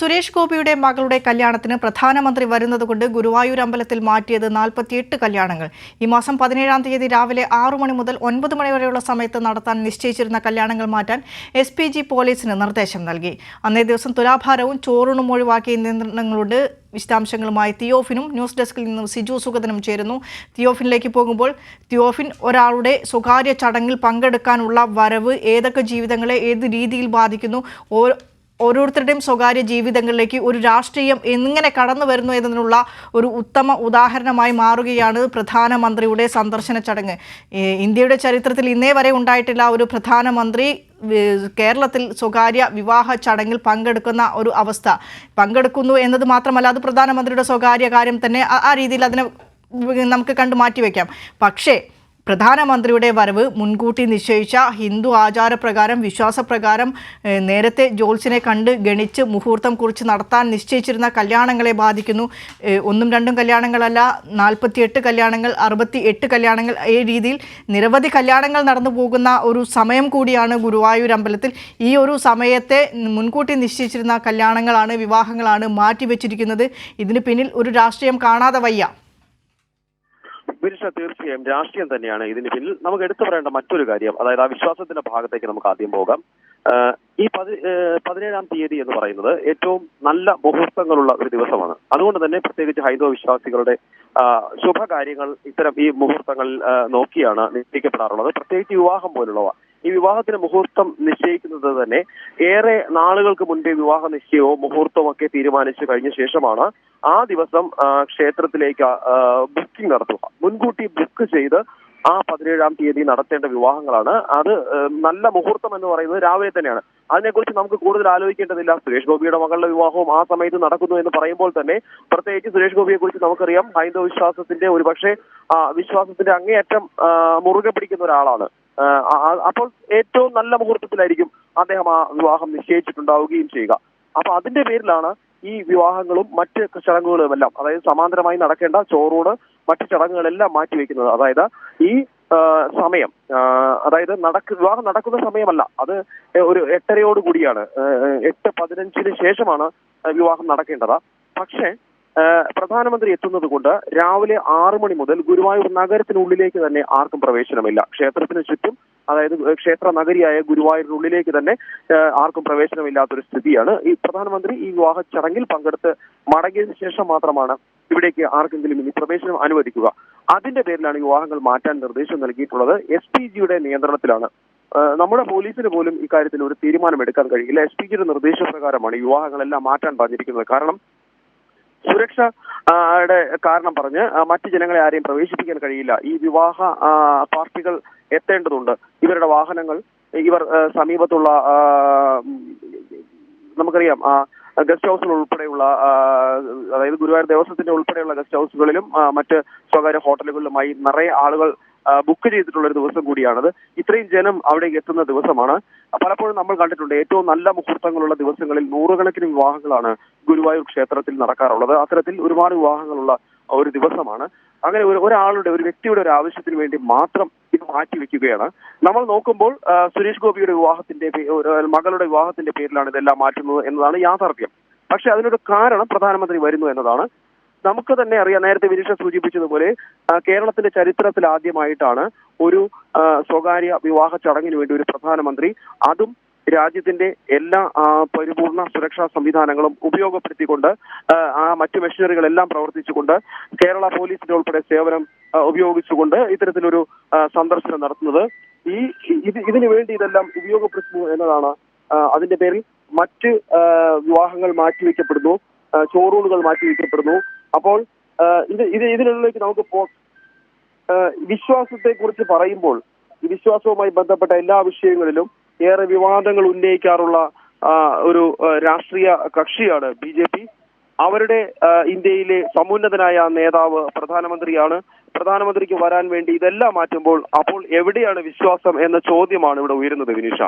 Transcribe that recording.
സുരേഷ് ഗോപിയുടെ മകളുടെ കല്യാണത്തിന് പ്രധാനമന്ത്രി വരുന്നതുകൊണ്ട് ഗുരുവായൂർ അമ്പലത്തിൽ മാറ്റിയത് നാൽപ്പത്തിയെട്ട് കല്യാണങ്ങൾ. ഈ മാസം പതിനേഴാം തീയതി രാവിലെ ആറു മണി മുതൽ ഒൻപത് മണി വരെയുള്ള സമയത്ത് നടത്താൻ നിശ്ചയിച്ചിരുന്ന കല്യാണങ്ങൾ മാറ്റാൻ എസ് പി ജി പോലീസിന് നിർദ്ദേശം നൽകി. അന്നേ ദിവസം തുലാഭാരവും ചോറൂണും ഒഴിവാക്കിയ നിയന്ത്രണങ്ങളുണ്ട്. വിശദാംശങ്ങളുമായി തിയോഫിനും ന്യൂസ് ഡെസ്കിൽ നിന്നും സിജു സുഗതനും ചേരുന്നു. തിയോഫിനിലേക്ക് പോകുമ്പോൾ തിയോഫിൻ ഒരാളുടെ സ്വകാര്യ ചടങ്ങിൽ പങ്കെടുക്കാനുള്ള വരവ് ഏതൊക്കെ ജീവിതങ്ങളെ ഏത് രീതിയിൽ ബാധിക്കുന്നു ഓരോരുത്തരുടെയും സ്വകാര്യ ജീവിതങ്ങളിലേക്ക് ഒരു രാഷ്ട്രീയം എങ്ങനെ കടന്നു വരുന്നു എന്നതിനുള്ള ഒരു ഉത്തമ ഉദാഹരണമായി മാറുകയാണ് പ്രധാനമന്ത്രിയുടെ സന്ദർശന ചടങ്ങ്. ഇന്ത്യയുടെ ചരിത്രത്തിൽ ഇന്നേ വരെ ഉണ്ടായിട്ടില്ല ഒരു പ്രധാനമന്ത്രി കേരളത്തിൽ സ്വകാര്യ വിവാഹ ചടങ്ങിൽ പങ്കെടുക്കുന്ന ഒരു അവസ്ഥ. പങ്കെടുക്കുന്നു എന്നത് മാത്രമല്ല അത് പ്രധാനമന്ത്രിയുടെ സ്വകാര്യ കാര്യം തന്നെ. ആ- രീതിയിൽ അതിനെ നമുക്ക് കണ്ടു മാറ്റിവെക്കാം പക്ഷേ പ്രധാനമന്ത്രിയുടെ വരവ് മുൻകൂട്ടി നിശ്ചയിച്ച ഹിന്ദു ആചാരപ്രകാരം വിശ്വാസപ്രകാരം നേരത്തെ ജോൾസിനെ കണ്ട് ഗണിച്ച് മുഹൂർത്തം കുറിച്ച് നടത്താൻ നിശ്ചയിച്ചിരുന്ന കല്യാണങ്ങളെ ബാധിക്കുന്നു. ഒന്നും രണ്ടും കല്യാണങ്ങളല്ല നാൽപ്പത്തിയെട്ട് കല്യാണങ്ങൾ അറുപത്തി എട്ട് കല്യാണങ്ങൾ. ഈ രീതിയിൽ നിരവധി കല്യാണങ്ങൾ നടന്നു പോകുന്ന ഒരു സമയം കൂടിയാണ് ഗുരുവായൂർ അമ്പലത്തിൽ. ഈ ഒരു സമയത്തെ മുൻകൂട്ടി നിശ്ചയിച്ചിരുന്ന കല്യാണങ്ങളാണ് വിവാഹങ്ങളാണ് മാറ്റിവെച്ചിരിക്കുന്നത്. ഇതിന് പിന്നിൽ ഒരു രാഷ്ട്രീയം കാണാതെ വയ്യ. വിനിഷ തീർച്ചയായും രാഷ്ട്രീയം തന്നെയാണ് ഇതിന് പിന്നിൽ. നമുക്ക് എടുത്തു പറയേണ്ട മറ്റൊരു കാര്യം അതായത് ആ വിശ്വാസത്തിന്റെ ഭാഗത്തേക്ക് നമുക്ക് ആദ്യം പോകാം. ഈ പതി പതിനേഴാം തീയതി എന്ന് പറയുന്നത് ഏറ്റവും നല്ല മുഹൂർത്തങ്ങളുള്ള ഒരു ദിവസമാണ്. അതുകൊണ്ട് തന്നെ പ്രത്യേകിച്ച് ഹൈന്ദവ വിശ്വാസികളുടെ ശുഭകാര്യങ്ങൾ ഇത്തരം ഈ മുഹൂർത്തങ്ങളിൽ നോക്കിയാണ് നിശ്ചയിക്കപ്പെടാറുള്ളത്. പ്രത്യേകിച്ച് വിവാഹം പോലുള്ളവ. ഈ വിവാഹത്തിന് മുഹൂർത്തം നിശ്ചയിക്കുന്നത് തന്നെ ഏറെ നാളുകൾക്ക് മുൻപേ വിവാഹ നിശ്ചയവും മുഹൂർത്തവും ഒക്കെ തീരുമാനിച്ചു കഴിഞ്ഞ ശേഷമാണ് ആ ദിവസം ക്ഷേത്രത്തിലേക്ക് ബുക്കിംഗ് നടത്തുക. മുൻകൂട്ടി ബുക്ക് ചെയ്ത് ആ പതിനേഴാം തീയതി നടത്തേണ്ട വിവാഹങ്ങളാണ്. അത് നല്ല മുഹൂർത്തം എന്ന് പറയുന്നത് രാവിലെ തന്നെയാണ്. അതിനെക്കുറിച്ച് നമുക്ക് കൂടുതൽ ആലോചിക്കേണ്ടതില്ല. സുരേഷ് ഗോപിയുടെ മകളുടെ വിവാഹവും ആ സമയത്ത് നടക്കുന്നു എന്ന് പറയുമ്പോൾ തന്നെ പ്രത്യേകിച്ച് സുരേഷ് ഗോപിയെ കുറിച്ച് നമുക്കറിയാം. ഹൈന്ദവ വിശ്വാസത്തിന്റെ ഒരു പക്ഷേ ആ, വിശ്വാസത്തിന്റെ അങ്ങേയറ്റം മുറുകെ പിടിക്കുന്ന ഒരാളാണ്. അപ്പോൾ ഏറ്റവും നല്ല മുഹൂർത്തത്തിലായിരിക്കും അദ്ദേഹം ആ വിവാഹം നിശ്ചയിച്ചിട്ടുണ്ടാവുകയും ചെയ്യുക. അപ്പൊ അതിന്റെ പേരിലാണ് ഈ വിവാഹങ്ങളും മറ്റ് ചടങ്ങുകളും എല്ലാം അതായത് സമാന്തരമായി നടക്കേണ്ട ചോറൂണ് മറ്റ് ചടങ്ങുകളെല്ലാം മാറ്റിവെക്കുന്നത്. അതായത് ഈ സമയം അതായത് നടക്ക വിവാഹം നടക്കുന്ന സമയമല്ല. അത് ഒരു എട്ടരയോട് കൂടിയാണ് എട്ട് പതിനഞ്ചിന് ശേഷമാണ് വിവാഹം നടക്കേണ്ടത്. പക്ഷേ പ്രധാനമന്ത്രി എത്തുന്നത് കൊണ്ട് രാവിലെ ആറു മണി മുതൽ ഗുരുവായൂർ നഗരത്തിനുള്ളിലേക്ക് തന്നെ ആർക്കും പ്രവേശനമില്ല. ക്ഷേത്രത്തിന് ചുറ്റും അതായത് ക്ഷേത്ര നഗരിയായ ഗുരുവായൂരിനുള്ളിലേക്ക് തന്നെ ആർക്കും പ്രവേശനമില്ലാത്തൊരു സ്ഥിതിയാണ്. ഈ പ്രധാനമന്ത്രി ഈ വിവാഹ ചടങ്ങിൽ പങ്കെടുത്ത് മടങ്ങിയതിനു ശേഷം മാത്രമാണ് ഇവിടേക്ക് ആർക്കെങ്കിലും ഇനി പ്രവേശനം അനുവദിക്കുക. അതിന്റെ പേരിലാണ് വിവാഹങ്ങൾ മാറ്റാൻ നിർദ്ദേശം നൽകിയിട്ടുള്ളത്. എസ് പി ജിയുടെ നിയന്ത്രണത്തിലാണ്. നമ്മുടെ പോലീസിന് പോലും ഇക്കാര്യത്തിൽ ഒരു തീരുമാനം എടുക്കാൻ കഴിയില്ല. എസ് പി ജിയുടെ നിർദ്ദേശപ്രകാരമാണ് വിവാഹങ്ങളെല്ലാം മാറ്റാൻ പറഞ്ഞിരിക്കുന്നത്. കാരണം സുരക്ഷ യുടെ കാരണം പറഞ്ഞ് മറ്റ് ജനങ്ങളെ ആരെയും പ്രവേശിപ്പിക്കാൻ കഴിയില്ല. ഈ വിവാഹ പാർട്ടികൾ എത്തേണ്ടതുണ്ട്. ഇവരുടെ വാഹനങ്ങൾ ഇവർ സമീപത്തുള്ള നമുക്കറിയാം ഗസ്റ്റ് ഹൗസുകൾ ഉൾപ്പെടെയുള്ള അതായത് ഗുരുവായൂർ ദേവസ്വത്തിന്റെ ഉൾപ്പെടെയുള്ള ഗസ്റ്റ് ഹൗസുകളിലും മറ്റ് സ്വകാര്യ ഹോട്ടലുകളിലുമായി നിറയെ ആളുകൾ ബുക്ക് ചെയ്തിട്ടുള്ള ഒരു ദിവസം കൂടിയാണത്. ഇത്രയും ജനം അവിടേക്ക് എത്തുന്ന ദിവസമാണ്. പലപ്പോഴും നമ്മൾ കണ്ടിട്ടുണ്ട് ഏറ്റവും നല്ല മുഹൂർത്തങ്ങളുള്ള ദിവസങ്ങളിൽ നൂറുകണക്കിന് വിവാഹങ്ങളാണ് ഗുരുവായൂർ ക്ഷേത്രത്തിൽ നടക്കാറുള്ളത്. അത്തരത്തിൽ ഒരുപാട് വിവാഹങ്ങളുള്ള ഒരു ദിവസമാണ്. അങ്ങനെ ഒരു ഒരാളുടെ ഒരു വ്യക്തിയുടെ ഒരു ആവശ്യത്തിന് വേണ്ടി മാത്രം ഇത് മാറ്റിവെക്കുകയാണ് നമ്മൾ നോക്കുമ്പോൾ സുരേഷ് ഗോപിയുടെ വിവാഹത്തിന്റെ മകളുടെ വിവാഹത്തിന്റെ പേരിലാണ് ഇതെല്ലാം മാറ്റുന്നത് എന്നതാണ് യാഥാർത്ഥ്യം. പക്ഷെ അതിനൊരു കാരണം പ്രധാനമന്ത്രി വരുന്നു എന്നതാണ്. നമുക്ക് തന്നെ അറിയാം നേരത്തെ വിനീഷ സൂചിപ്പിച്ചതുപോലെ കേരളത്തിന്റെ ചരിത്രത്തിൽ ആദ്യമായിട്ടാണ് ഒരു സ്വകാര്യ വിവാഹ ചടങ്ങിന് വേണ്ടി ഒരു പ്രധാനമന്ത്രി അതും രാജ്യത്തിന്റെ എല്ലാ പരിപൂർണ സുരക്ഷാ സംവിധാനങ്ങളും ഉപയോഗപ്പെടുത്തിക്കൊണ്ട് ആ, മറ്റു മെഷീനറികളെല്ലാം പ്രവർത്തിച്ചുകൊണ്ട് കേരള പോലീസിന്റെ ഉൾപ്പെടെ സേവനം ഉപയോഗിച്ചുകൊണ്ട് ഇത്തരത്തിലൊരു സന്ദർശനം നടത്തുന്നത്. ഈ ഇത് ഇതിനു വേണ്ടി ഇതെല്ലാം ഉപയോഗപ്പെടുത്തുന്നു എന്നതാണ് അതിന്റെ പേരിൽ മറ്റ് വിവാഹങ്ങൾ മാറ്റിവെക്കപ്പെടുന്നു ചോറൂണുകൾ മാറ്റിവെക്കപ്പെടുന്നു അപ്പോൾ ഇത് ഇത് ഇതിനുള്ളിലേക്ക് നമുക്ക് പോ വിശ്വാസത്തെ കുറിച്ച് പറയുമ്പോൾ വിശ്വാസവുമായി ബന്ധപ്പെട്ട എല്ലാ വിഷയങ്ങളിലും ഏറെ വിവാദങ്ങൾ ഉന്നയിക്കാറുള്ള ഒരു രാഷ്ട്രീയ കക്ഷിയാണ് ബി ജെ പി. അവരുടെ ഇന്ത്യയിലെ സമുന്നതനായ നേതാവ് പ്രധാനമന്ത്രിയാണ്. പ്രധാനമന്ത്രിക്ക് വരാൻ വേണ്ടി ഇതെല്ലാം മാറ്റുമ്പോൾ അപ്പോൾ എവിടെയാണ് വിശ്വാസം എന്ന ചോദ്യമാണ് ഇവിടെ ഉയരുന്നത് വിനീഷ?